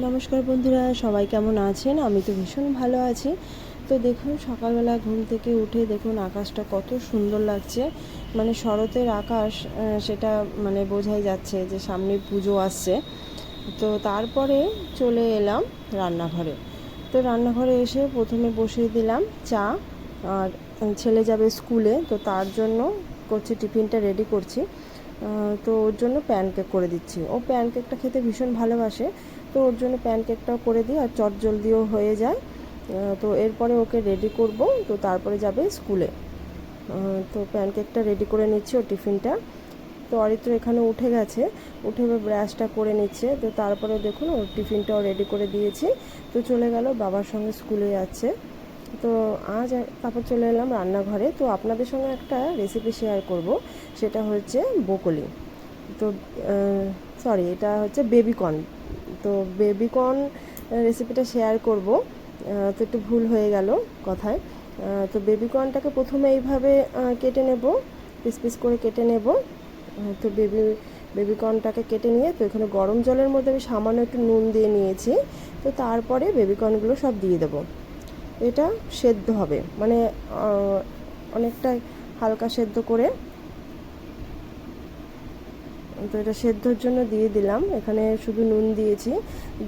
নমস্কার বন্ধুরা, সবাই কেমন আছেন? আমি তো ভীষণ ভালো আছি। তো দেখুন, সকালবেলা ঘুম থেকে উঠে দেখুন, আকাশটা কত সুন্দর লাগছে। মানে শরতের আকাশ সেটা মানে বোঝাই যাচ্ছে যে সামনে পুজো আসছে। তো তারপরে চলে এলাম রান্নাঘরে। তো রান্নাঘরে এসে প্রথমে বসিয়ে দিলাম চা, আর ছেলে যাবে স্কুলে, তো তার জন্য করছি, টিফিনটা রেডি করছি। তো ওর জন্য প্যানকেক করে দিচ্ছি। ও প্যানকেকটা খেতে ভীষণ ভালোবাসে। তো ওর জন্য প্যানকেকটাও করে দিই আর চট জলদিও হয়ে যায়। তো এরপরে ওকে রেডি করব। তো তারপরে যাবে স্কুলে। তো প্যানকেকটা রেডি করে নিচ্ছি ওর টিফিনটা। তো অরিত্র এখানে উঠে গেছে। উঠে ব্রাশটা করে নিচ্ছে। তো তারপরে দেখুন ওর টিফিনটাও রেডি করে দিয়েছি। তো চলে গেল বাবার সঙ্গে স্কুলে যাচ্ছে। তো আজ তারপর চলে এলাম রান্নাঘরে। তো আপনাদের সঙ্গে একটা রেসিপি শেয়ার করব। সেটা হচ্ছে বকলি তো সরি এটা হচ্ছে বেবিকর্ন তো বেবিকর্ন রেসিপিটা শেয়ার করব। তো একটু ভুল হয়ে গেল কথায়। তো বেবিকর্নটাকে প্রথমে এইভাবে কেটে নেব, পিস পিস করে কেটে নেব। তো বেবি, বেবিকর্নটাকে কেটে নিয়ে তো এখানে গরম জলের মধ্যে আমি সামান্য একটু নুন দিয়ে নিয়েছি। তো তারপরে বেবিকর্নগুলো সব দিয়ে দেবো। এটা সেদ্ধ হবে। মানে অনেকটা হালকা সেদ্ধ করে তো এটা সেদ্ধর জন্য দিয়ে দিলাম। এখানে শুধু নুন দিয়েছি।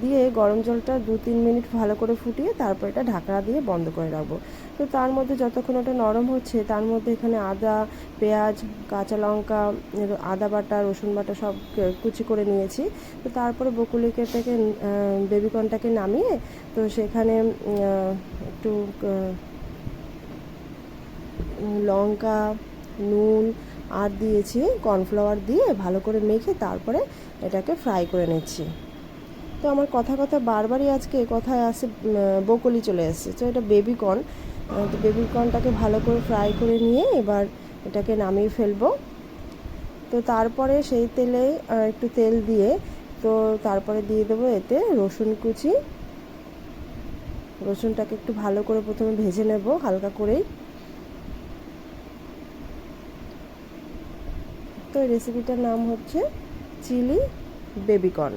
দিয়ে গরম জলটা দু তিন মিনিট ভালো করে ফুটিয়ে তারপর এটা ঢাকনা দিয়ে বন্ধ করে রাখব। তো তার মধ্যে যতক্ষণ ওটা নরম হচ্ছে, তার মধ্যে এখানে আদা, পেঁয়াজ, কাঁচা লঙ্কা আদা বাটা, রসুন বাটা সব কুচি করে নিয়েছি। তো তারপরে বকুলিকেটাকে বেবিকর্নটাকে নামিয়ে তো সেখানে একটু লঙ্কা, নুন আর দিয়েছি কর্নফ্লাওয়ার দিয়ে ভালো করে মেখে তারপরে এটাকে ফ্রাই করে নিচ্ছি। তো আমার কথা কথা বারবারই আজকে কথায় আসে বকলি চলে এসেছে। তো এটা বেবিকর্ন তো বেবিকর্নটাকে ভালো করে ফ্রাই করে নিয়ে এবার এটাকে নামিয়ে ফেলব। তো তারপরে সেই তেলে একটু তেল দিয়ে তো তারপরে দিয়ে দেবো এতে রসুন কুচি। রসুনটাকে একটু ভালো করে প্রথমে ভেজে নেব হালকা করেই। তো রেসিপিটার নাম হচ্ছে চিলি বেবিকর্ন।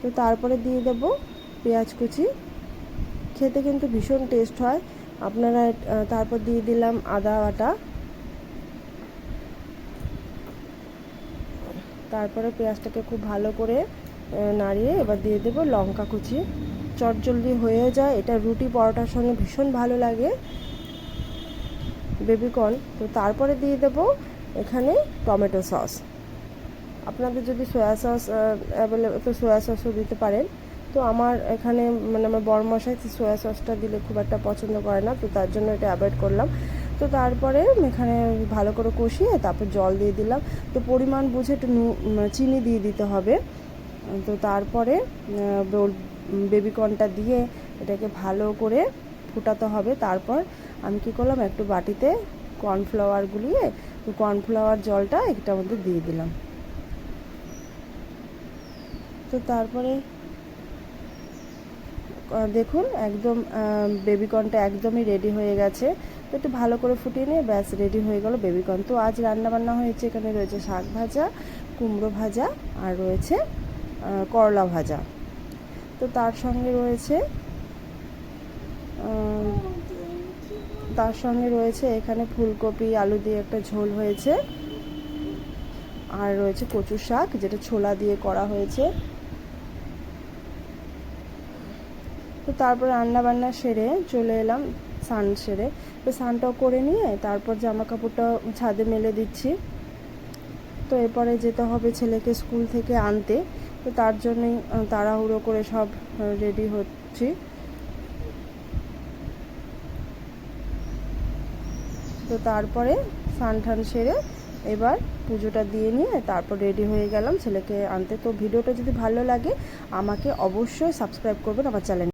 তো তারপরে দিয়ে দেব পেঁয়াজ কুচি। খেতে কিন্তু ভীষণ টেস্ট হয়। আপনারা তারপর দিয়ে দিলাম আদা বাটা। তারপরে পেঁয়াজটাকে খুব ভালো করে নাড়িয়ে এবার দিয়ে দেবো লঙ্কা কুচি। চটজলদি হয়ে যায়। এটা রুটি পরোটার সঙ্গে ভীষণ ভালো লাগে বেবিকর্ন। তো তারপরে দিয়ে দেব এখানে টমেটো সস। আপনাদের যদি সয়া সস অ্যাভেলেবল তো সয়া সসও দিতে পারেন। তো আমার এখানে মানে আমার বড় মশাই সয়া সসটা দিলে খুব একটা পছন্দ করে না, তো তার জন্য এটা অ্যাভয়েড করলাম। তো তারপরে এখানে ভালো করে কষিয়ে তারপর জল দিয়ে দিলাম। তো পরিমাণ বুঝে একটু নু- চিনি দিয়ে দিতে হবে। তো তারপরে বেবিকর্নটা দিয়ে এটাকে ভালো করে ফুটাতে হবে। তারপর আমি কী করলাম, একটু বাটিতে কর্নফ্লাওয়ার গুলিয়ে কর্নফ্লাওয়ার জলটা এটার মধ্যে দিয়ে দিলাম। তো তারপরে দেখুন, একদম বেবিকর্নটা একদমই রেডি হয়ে গেছে। তো একটু ভালো করে ফুটিয়ে নিয়ে ব্যাস রেডি হয়ে গেল বেবিকর্ন তো আজ রান্না বান্না হয়েছে, এখানে রয়েছে শাক ভাজা, কুমড়ো ভাজা, আর রয়েছে করলা ভাজা। তো তার সঙ্গে রয়েছে তার সঙ্গে রয়েছে এখানে ফুলকপি, আলু দিয়ে একটা ঝোল হয়েছে। আর রয়েছে কচু শাক, যেটা ছোলা দিয়ে করা হয়েছে। তো তারপর রান্না বান্না সেরে চলে এলাম সান সেরে। তো সানটাও করে নিয়ে তারপর জামা কাপড়টা ছাদে মেলে দিচ্ছি। তো এরপরে যেতে হবে ছেলেকে স্কুল থেকে আনতে। তো তার জন্যই তাড়াহুড়ো করে সব রেডি হচ্ছি। তো তারপরে স্নান ঠান সেরে এবার পুজোটা দিয়ে নিয়ে তারপর রেডি হয়ে গেলাম ছেলেকে আনতে। তো ভিডিওটা যদি ভালো লাগে, আমাকে অবশ্যই সাবস্ক্রাইব করবেন আমার চ্যানেল।